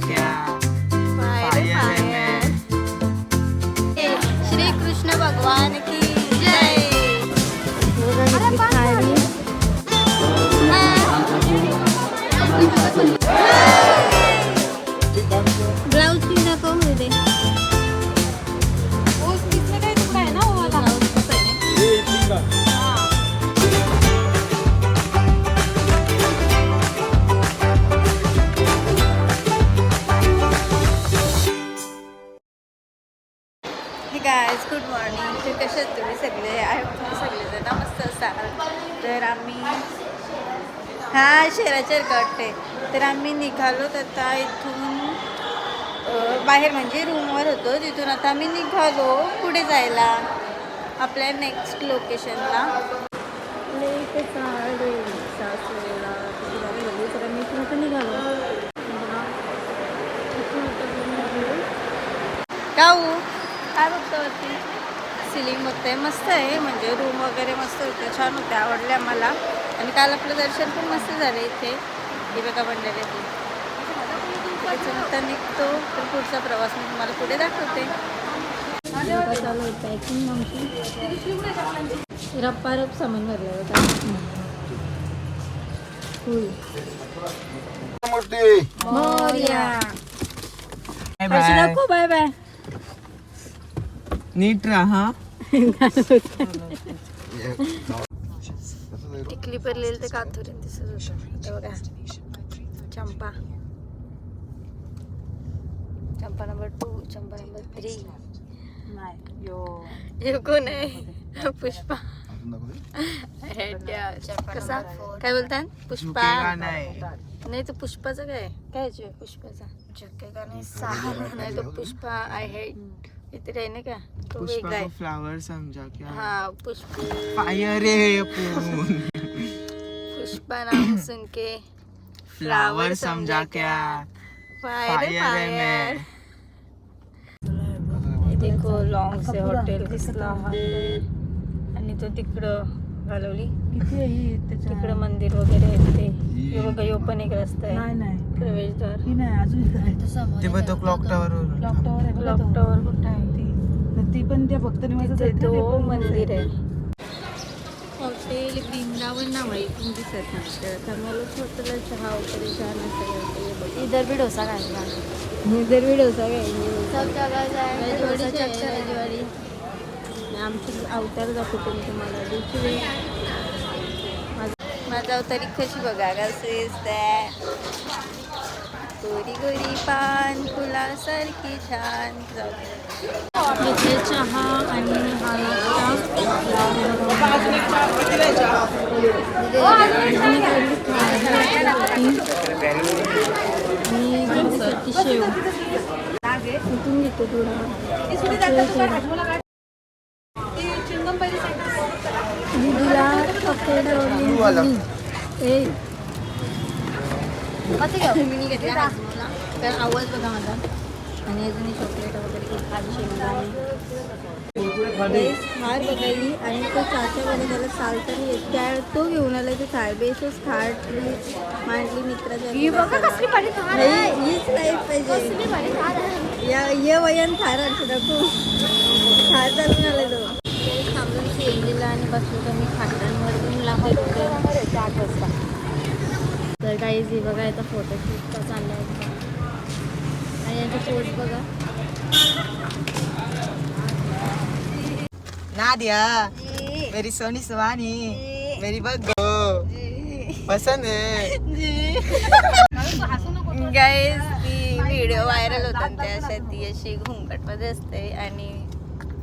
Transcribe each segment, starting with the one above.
Yeah. हा शेराचेर वाटते तर आम्ही निघालो आता इथून बाहेर म्हणजे रूमवर होतो. तिथून आता आम्ही निघालो पुढे जायला आपल्या नेक्स्ट लोकेशनला काऊ काय बघतो वरती? सिलिंग बघते मस्त आहे. म्हणजे रूम वगैरे मस्त होते. छान होते. आवडले आम्हाला. आणि काल आपलं दर्शन पण मस्त झालं इथे हे बघा त्याच्यानंतर निघतो तर पुढचा प्रवास मी तुम्हाला पुढे दाखवते. चालू आहे पॅकिंग आमची. रप्पा रप सामान भरलं होतं मोर्या. बाय बाय नीट राहा. टिकली पडलेली ते काथुरीन दिसत होतं. बघा. Champa. Champa number two Champa number three हे कोण आहे? पुष्पा. कसा? काय बोलतात पुष्पा. नाही. नाही तो पुष्पाचं काय? काय आहे? पुष्पाचा? झुकेगा नाही. सहा. नाही तो पुष्पा आय हेट इथे आहे ना का? तो पुष्पा वेगळा को आहे. फ्लावर समझा क्या हा पुष्प. फायर है अपून पुष्पा नाम सुन के फ्लावर समझा क्या. फायर फायर है फायर मैं देखो लॉंग से हॉटेल दिसला. आणि तो तिकडं घालवली. तिकडं मंदिर वगैरे आहे ते. हे बघा यो पण एक रस्ता आहे. प्रवेशद्वार. ते बघ तो क्लॉक टावर क्लॉक टावर कुठं आहे? ती पण त्या भक्त तिथे तो मंदिर आहे. हॉटेल वृंदावन नाव आहे इथून दिसत नाही तर आता मला हॉटेलला चहा वगैरे छान असं इधर भी डोसा खायचा. इधर भी डोसा घ्यायचा आमची अवतार दाखवते मी तुम्हाला. दुसरी माझं- माझा अवतारी कशी बघा गोरी गोरी पान फुलासारखी छान. इथे चहा आणि हा नाश्ता. शेव. कुठून घेतो थोडा. दीदीला चॉकलेट आवडली ए मी घेतला कारण आवाज बघा माझा. आणि अजून चॉकलेट वगैरे खूप खाली शेंगदाणे हार बघायली आणि तो चाच्या मध्ये त्याला चालताना येत. त्या तो घेऊन आला ते थाळ. बेसच थाळ मांडली मित्राच्या हीच पाहिजे. या ये वयन थार दाखवू. थार चालून आला तो. थांबून सीएनजीला आणि बसलो तर मी खाटांवर लागतो आठ वाजता तर काही जी बघा याचा फोटो शूटचा चालला आहे आणि यांचे पोस्ट बघा. नादिया मेरी सोनी सुहानी मेरी बग्गो. पसंद है. गाईज ती व्हिडिओ व्हायरल होतात त्या अशा घुंगटमध्ये असते आणि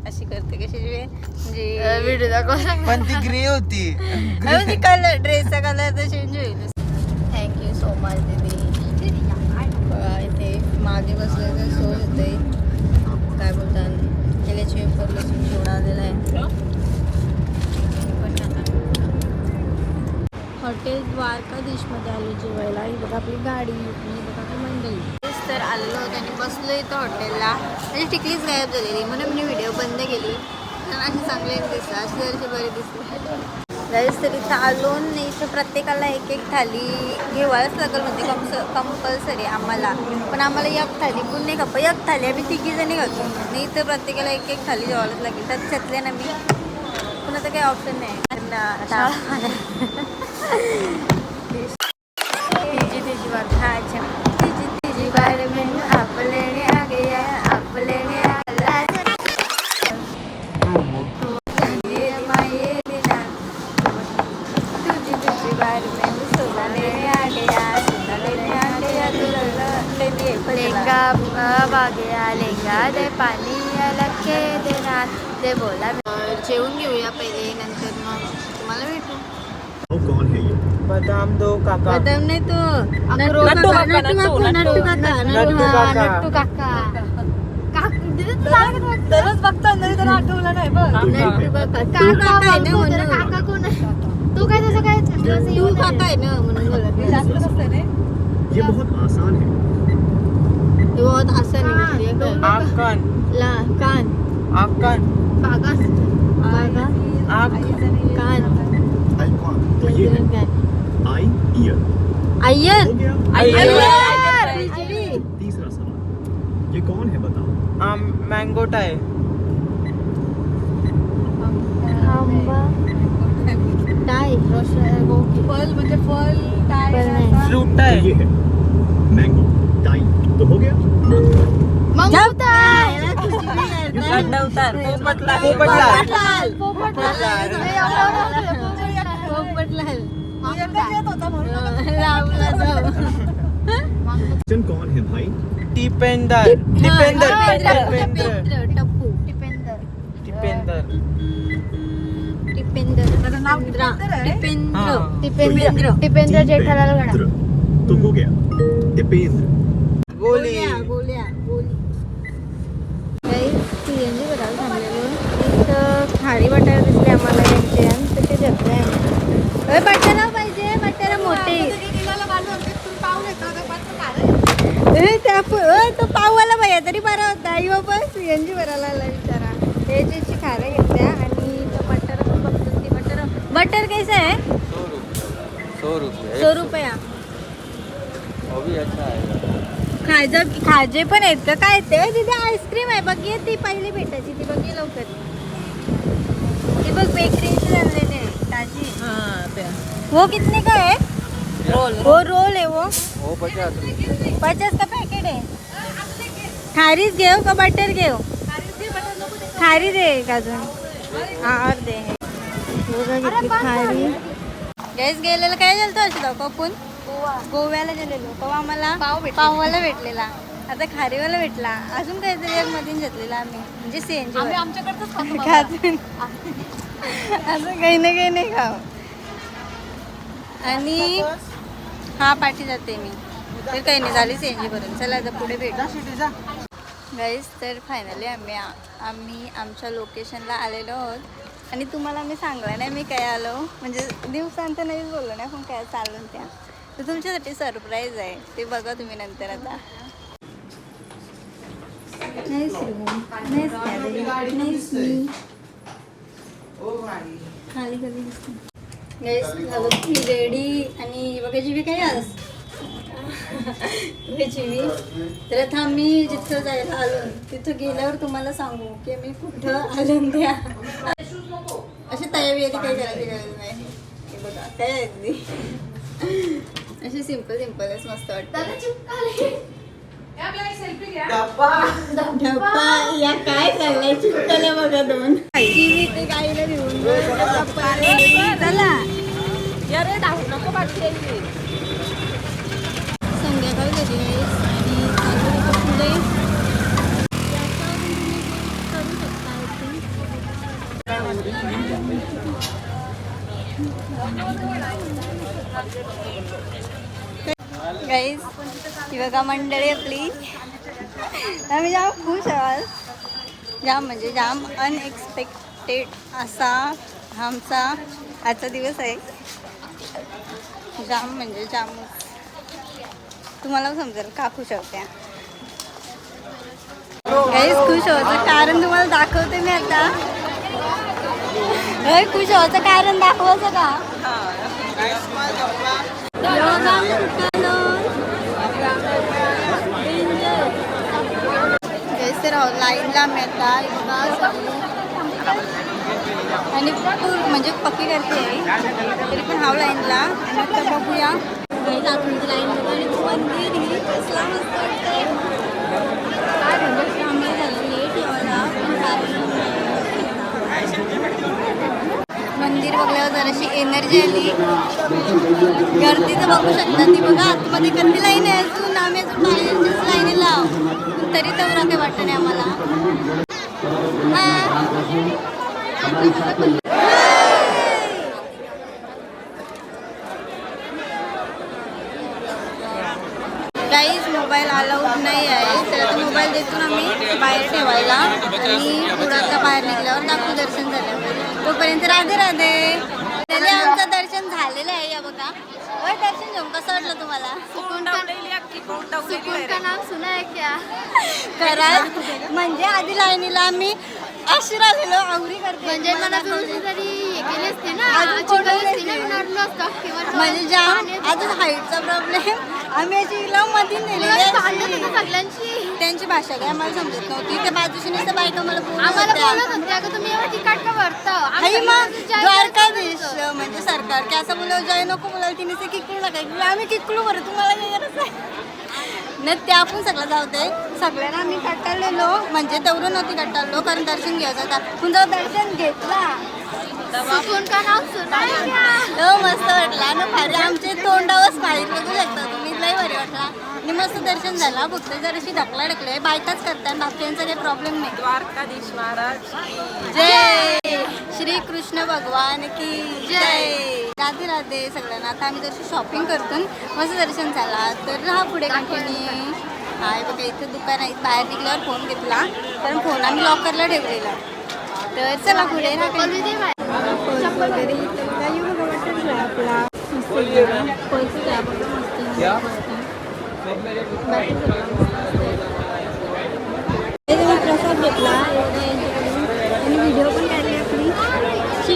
अशी करते कशी म्हणजे व्हिडिओ दाखव पण ती ग्रे होती. ती कलर ड्रेसचा कलर तर चेंज होईल. थँक्यू सो मच दीदी बघा इथे मागे बसले सोय होते काय बोलतात? वेफर लसूण चिवडा आलेला आहे. हॉटेल द्वारकाधीशमध्ये आलो जेवायला. ही बघा आपली गाडी आणि बघा आपली मंडळी तर आलेलो होतो आणि बसलो इथं हॉटेलला. म्हणजे टिकलीच गायब झालेली. म्हणून मी व्हिडिओ बंद केली. कारण अशी चांगले दिसला. अशी जरशी बरी दिसली. जायच तरी इथं आलो नाही तर प्रत्येकाला एक एक थाली घेवायच लागेल म्हणजे कम्स कंपल्सरी आम्हाला. पण आम्हाला एक थाली पण नाही खप एक थाली आम्ही तिघी जणी खातो नाही तर प्रत्येकाला एक एक थाली जेवायलाच लागेल. तर त्यातले ना मी पण आता काही ऑप्शन नाही. ते बोला. जेवून घेऊया पहिले नंतर मग तुम्हाला भेटू. कौन है? ये बदाम दो काका. बदाम नाही तो नट्टू काका, नट्टू नट्टू बघतो तर आठवलं नाही कोण तू काय तसं काय? तू काका आहे ना म्हणून बोलत जास्त नसतं रे. ये बहुत आसान है ते बहुत असं नाही आकन ला कान. आकन बागा बागा आक कान। आई कौन? तो ये है। कान आई ईयर। अय्यर हो गया। अय्यर. पृथ्वी. तीसरा सवाल। ये कौन है बताओ? आम मँगो टाय टाय फल म्हणजे फल काय फल नाही. फ्रूट तो टाय ये है। मैंगो। करता. पोपटलाल. पोपटलाल. पोपटलाल. जाऊ. क्वेश्चन कौन है भाई टिपेंदर टिपेंदर टिपेंदर टिपेंद्र, टप्पू. टिपेंदर टिपेंद्र टिपेंद्र टिपेंद्र? टिपेंद्र. टिपेंद्र टिपेंद्र जेठालाल। तो हो गया. दीपेंद्र. गोली गोल्या गोल्या गोली काही सीएनजी करायला थांबलेलो एक खारी बटाटा दिसले आम्हाला यांचे. आणि तर ते घेतले अरे बटाटा पाहिजे बटाटा मोठे. ए, त्या तो पाववाला पाहिजे तरी बरा होता. आई बाबा सीएनजी भरायला आला बिचारा त्याची खाऱ्या घेतल्या आणि तो बटर पण बघतो ती बटर. बटर कैसा है सौ रुपये. है खाजा खाजे पण आहेत का? काय ते? तिथे आईस्क्रीम आहे. बघ ये ती पहिली भेटायची ती बघ ये लवकर. आहे ताजी. वो कितने का है? रोल. वो रोल है वो. वो पचास पचास का पैकेट है? खारीज घेऊ का बटर घेऊ? खारी दे एक अजून. हा और दे. बघा किती खारी. गॅस गेलेलं काय झालं अशी दाखव आपण गोव्याला गेलेलो. तेव्हा आम्हाला पाववाला भेटलेला. आता खारीवाला भेटला. अजून काहीतरी एक मधून घेतलेला आम्ही. म्हणजे सीएनजी आम्ही असं काही ना काही नाही खाव आणि हा पाठी जाते मी. तर काही नाही झाली सीएनजी भरून चला आता पुढे भेटू. गाईज तर फायनली आम्ही आम्ही आमच्या लोकेशनला आलेलो आहोत. आणि तुम्हाला मी सांगलं नाही मी काय आलो. म्हणजे दिवसांत नाहीच बोललो नाही पण काय चालून त्या. तर तुमच्यासाठी सरप्राईज आहे. ते बघा तुम्ही नंतर आता. नाहीच room. नाहीच gallery. मी. खाली खाली दिसते? मी रेडी आणि बघा जीवी काय आज? जीवी. तर आता आम्ही जिथं जायला आलो तिथं गेल्यावर तुम्हाला सांगू की मी कुठं आलो द्या अशी तयारी आधी काही करायची गरज नाही. बघा काय अगदी अशी सिंपल सिंपलच मस्त वाटतं या काय चाललंय चिपकल्या बघा दोन जीवी ते गाईला घेऊन चला अरे दाखवू नको बाकी संध्याकाळ झाली आहे आणि चालू होतं पुढे करू शकता गाईज ही बघा मंडळी आपली आम्ही जाम खुश आहात. जाम म्हणजे जाम अनएक्सपेक्टेड असा आमचा आजचा दिवस आहे. जाम म्हणजे जामच तुम्हाला समजेल का खुश होत्या काहीच खुश होतं कारण तुम्हाला दाखवते मी आता. लय खुश व्हायचं कारण दाखवायचं का? योगा राहू लाईनला मेहता आणि पूर म्हणजे पक्की करते तरी पण हाव लाईनला. आणि बघूया. लाईन आणि मंदिर ही कसला मस्त वाटतंय काय म्हणजे आम्ही झालं लेट यायला पण कारण मंदिर बघल्यावर जराशी एनर्जी आली. गर्दी तर बघू शकता ती बघा आतमध्ये गर्दी लाईन आहे अजून आम्ही अजून बाहेरच्याच लाईनीला पण तरी तेवढा काही वाटत नाही आम्हाला. काहीच मोबाईल अलाउड नाही आहे. तर आता मोबाईल देतो आम्ही बाहेर ठेवायला. आणि पुढातला बाहेर निघल्यावर दाखवू दर्शन झालं तोपर्यंत राधे राधे. आमचं दर्शन झालेलं आहे या बघा. होय दर्शन घेऊन कसं वाटलं तुम्हाला? सुकून का सुकून का नाम सुना है क्या? करा म्हणजे आधी लाईनीला आम्ही अशी राहिलो आवरी करते. म्हणजे मला तुमची तरी हे केली असते ना अजून चिडवली कोणाला असते ना मी अडलो असतो किंवा म्हणजे जाम अजून हाईटचा प्रॉब्लेम आम्ही अशी हिला मध्ये नेलेली भांडत आहे. होतं सगळ्यांची त्यांची भाषा काय आम्हाला समजत नव्हती. त्या बाजूशी नुसतं बायका मला बोलत आम्हाला होत्या. बोलत होते अगं तुम्ही एवढं तिकट का भरतं आई मग जय द्वारकाधीश म्हणजे सरकार की असं बोलव जय नको बोलायला तिने ते किकलू नका आम्ही किकलू बरं तुम्हाला काय गरज आहे. न त्या पण सगळं दे. सगळ्यांना आम्ही कट्टाळलेलो म्हणजे तेवढं नव्हती कट्टाळलो कारण दर्शन घ्यायचं होता. जेव्हा दर्शन घेतला. है तो मस्त वाटला. ना भारी आमचे तोंडावर स्माईल बघू शकता तुम्ही. लय भारी वाटला. आणि मस्त दर्शन झाला. फक्त जराशी ढकला ढकले बायकाच करतात. बाकीयांचा काही प्रॉब्लेम नाही. द्वारकाधीश महाराज. जय! श्री कृष्ण भगवान की जय! राधे राधे सगळ्यांना. आता आम्ही जशी शॉपिंग करतो मस्त दर्शन झाला. तर राहा पुढे कंटिन्यू हाय बघा इथे दुकान आहे. बाहेर निघल्यावर फोन घेतला. कारण फोन आम्ही लॉकरला ठेवलेला. तर चला पुढे राहा वगैरे आपला प्रसाद घेतला आणि व्हिडिओ पण काढली आपली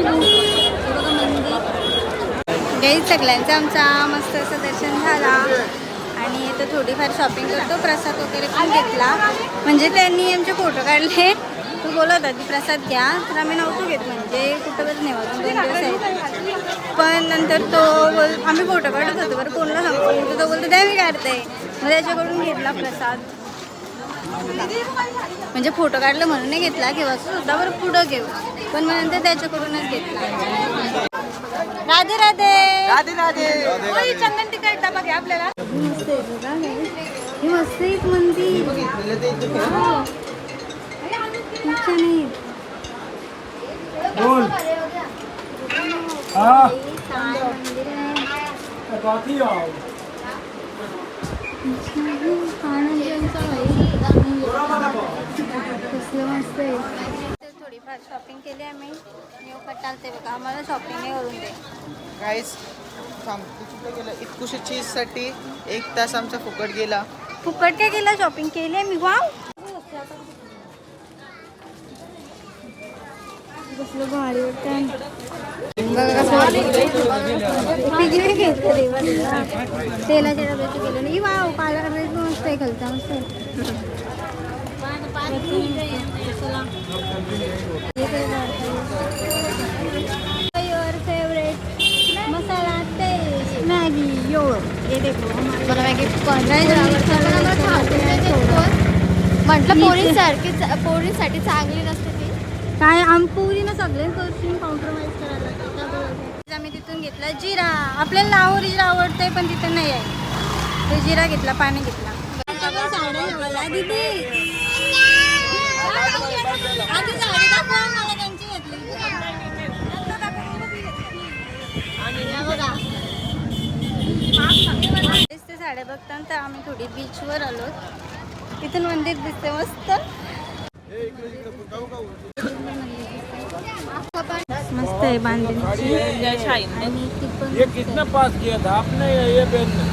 मंदिर सगळ्यांचं आमचा मस्त असं दर्शन झाला. आणि इथं थोडीफार शॉपिंग करतो. प्रसाद वगैरे पण घेतला. म्हणजे त्यांनी आमचे फोटो काढले. तो बोलत होता की प्रसाद घ्या. तर आम्ही नव्हतो घेत म्हणजे कुठं बरं नेवा दोन दिवस आहेत. पण नंतर तो बोल आम्ही फोटो काढत होतो बरं कोणाला सांगतो तो बोलतो द्या मी काढते. मग त्याच्याकडून घेतला प्रसाद. म्हणजे फोटो काढलं म्हणून नाही घेतला किंवा सुद्धा बरं पुढं घेऊ. पण मग नंतर त्याच्याकडूनच घेतला. राधे राधे. राधे राधे. चंदन तिखट डबा घ्या आपल्याला. मस्त आहे बघा. हे. हे मस्त आहे एक मंदिर. वाव. खूप छान आहे काय मंदिर आहे कसलं मस्त आहे थोडीफार शॉपिंग केली आम्ही न्यू चालते बघा आम्हाला शॉपिंग नाही करून दे गाईस थांब तू कुठं गेलं इतकुशी चीजसाठी एक तास आमचा फुकट गेला। फुकट काय केला शॉपिंग केली मी वाव कसलं भारी वाटतं तेलाच्या डब्याचं केलं नाही. मस्त आहे मस्त your favourite masala taste Maggi यो ये देखो मला मॅगी म्हटलं म्हटलं पोरीसारखी पोरीसाठी चांगली नसते. काय आम पुरीनं सगळे करशील कॉम्प्रोमाइज करायला आम्ही तिथून घेतला जिरा. आपल्याला लाहोरी जिरा आवडतंय पण तिथं नाही आहे. तो जिरा घेतला पाणी घेतला. साड्या त्यांची घेतली साड्या तर आम्ही थोडी बीचवर आलो तिथून मंदिर दिसते मस्त. मस्त आहे बांधणीची आणि ती पण ये कितना पास किया था आपने या ये बहन ने?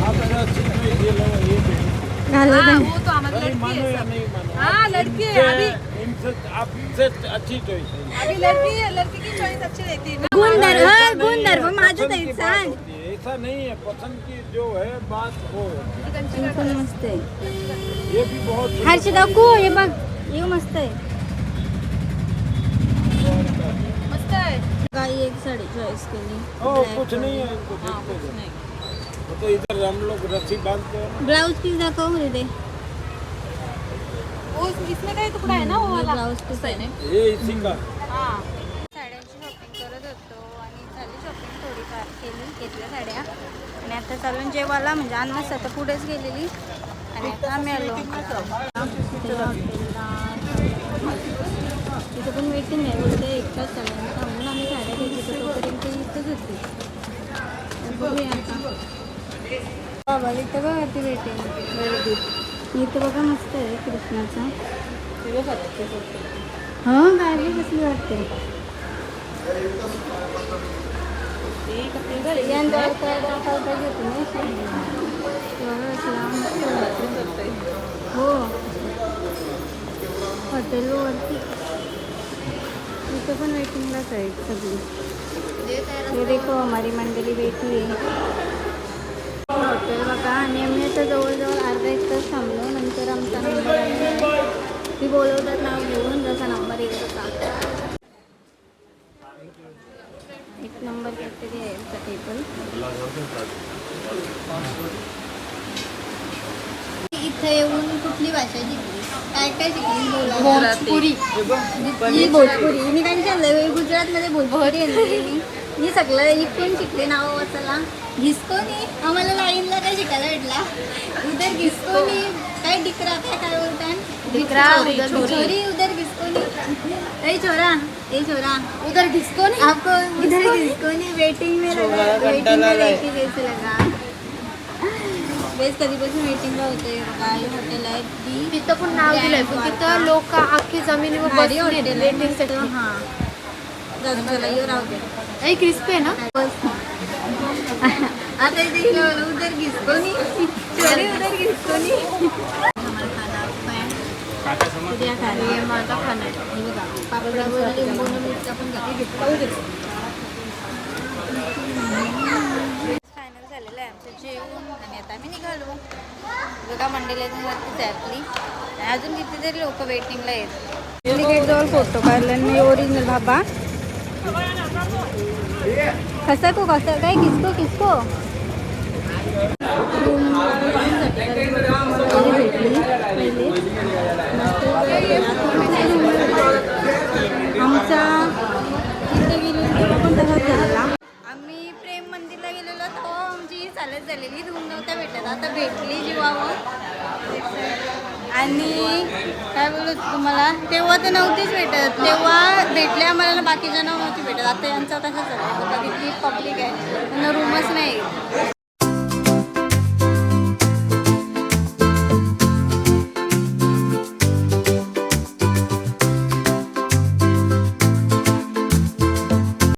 आप मेरा सीट में ये लो ये बहन घालत आहे. अरे मानो या नहीं मानो। हाँ लड़की है अभी आपसे आपसे अच्छी चॉइस है गुणधर्म हा गुणधर्म माझं ताई पसंद की बात सांग होती है, ऐसा नहीं है पसंद की जो है बात वो है। हे पण मस्त आहे ये भी बहुत सुंदर हर्ष दाखवू हे बघ हे मस्त आहे एक साडी चॉईस केली ओ कुछ नहीं है इनको देखते जाओ। वो तो इधर हम लोग रस्सी बांधते. हैं ब्लाउज पीस दाखव दे इसमें काही तुकडा आहे ना वो वाला ब्लाउज पीस आहे ये इसी का? साड्यांची शॉपिंग करत होतो आणि झाली शॉपिंग थोडीफार केली घेतल्या साड्या. आणि आता चालून जेवायला म्हणजे अन्नाच आता पुढेच गेलेली. आणि आता आम्ही आलो हॉटेलला. तिथं पण वेटिंग आहे म्हणजे बोलते एक तास सगळ्यांना थांबून आम्ही साड्या घ्यायची तर तोपर्यंत इथंच होते. बघूया आता. बाबा इथं बघा ती वेटिंग. गर्दी इथं बघा मस्त आहे कृष्णाचा. हा हो, गाडी कसली वाटते. यांचा अर्थ अर्थ घेतो ना हो. हॉटेलवरती. इथं पण वेटिंगलाच आहे सगळी. हे देखो हमारी मंडळी बेटी आहे. हॉटेल बघा आणि आम्ही आता जवळजवळ अर्धा एक तास थांबलो. नंतर आमचा नंबर ती बोलवतात नाव घेऊन जसा नंबर येत होता एक नंबर काहीतरी आहे आमचा टेबल इथं येऊन कुठली भाषा जिंकली? काय काय शिकली? भोजपुरी. ही भोजपुरी. मी काय विचारलं गुजरातमध्ये भोजपुरी आहे मी सगळं इकडून शिकले नाव वाचायला? घिसकोनी. आम्हाला लाईनला काय शिकायला भेटला? उदर घिसकोनी. काय डिकरा काय काय बोलतात डिकरा, छोरी उधर घिसकोनी. ए छोरा. ए छोरा. उधर घिसकोनी? आपको घिसकोनी. वेटिंग में लगा वेटिंग में लेके जैसे लगा. बेस कधीपासून वेटिंगला होते. हे हॉटेल आहे दी तिथं पण नाव दिलंय. पण तिथं लोक अख्खी जमिनीवर भारी हॉटेल साठी आहे हां. जाऊ चला येऊ राहू दे. आई क्रिस्पी आहे ना? बस आता इथे हिला बोलू, उधर घिसकोनी चोरी उधर घिसकोनी हमारा खाना है उद्या खाना हे माझा खाना आहे. हे बघा पापडावर लिंबून मिरच्या पण घातली फायनल झालेलं आहे आमचं जेवण आणि आता आम्ही निघालो बघा वरतीच आहे आपली आणि अजून कितीतरी लोक वेटिंगला आहेत गेट जवळ फोटो काढला मी ओरिजिनल बाबा कसं को कसं काय किसको किसको आमचा तिथे गेलो तेव्हा पण तसाच झालेला आम्ही प्रेम मंदिरला गेलेलो तेव्हा आमची चालत झालेली रूम नव्हत्या भेटत आता भेटली जीवावर. आणि काय बोलू तुम्हाला? तेव्हा तर नव्हतीच भेटत. तेव्हा भेटले आम्हाला ना बाकीच्या नव्हती भेटत. आता यांचा तसंच आहे? बघा किती पब्लिक आहे. त्यांना रूमच नाही.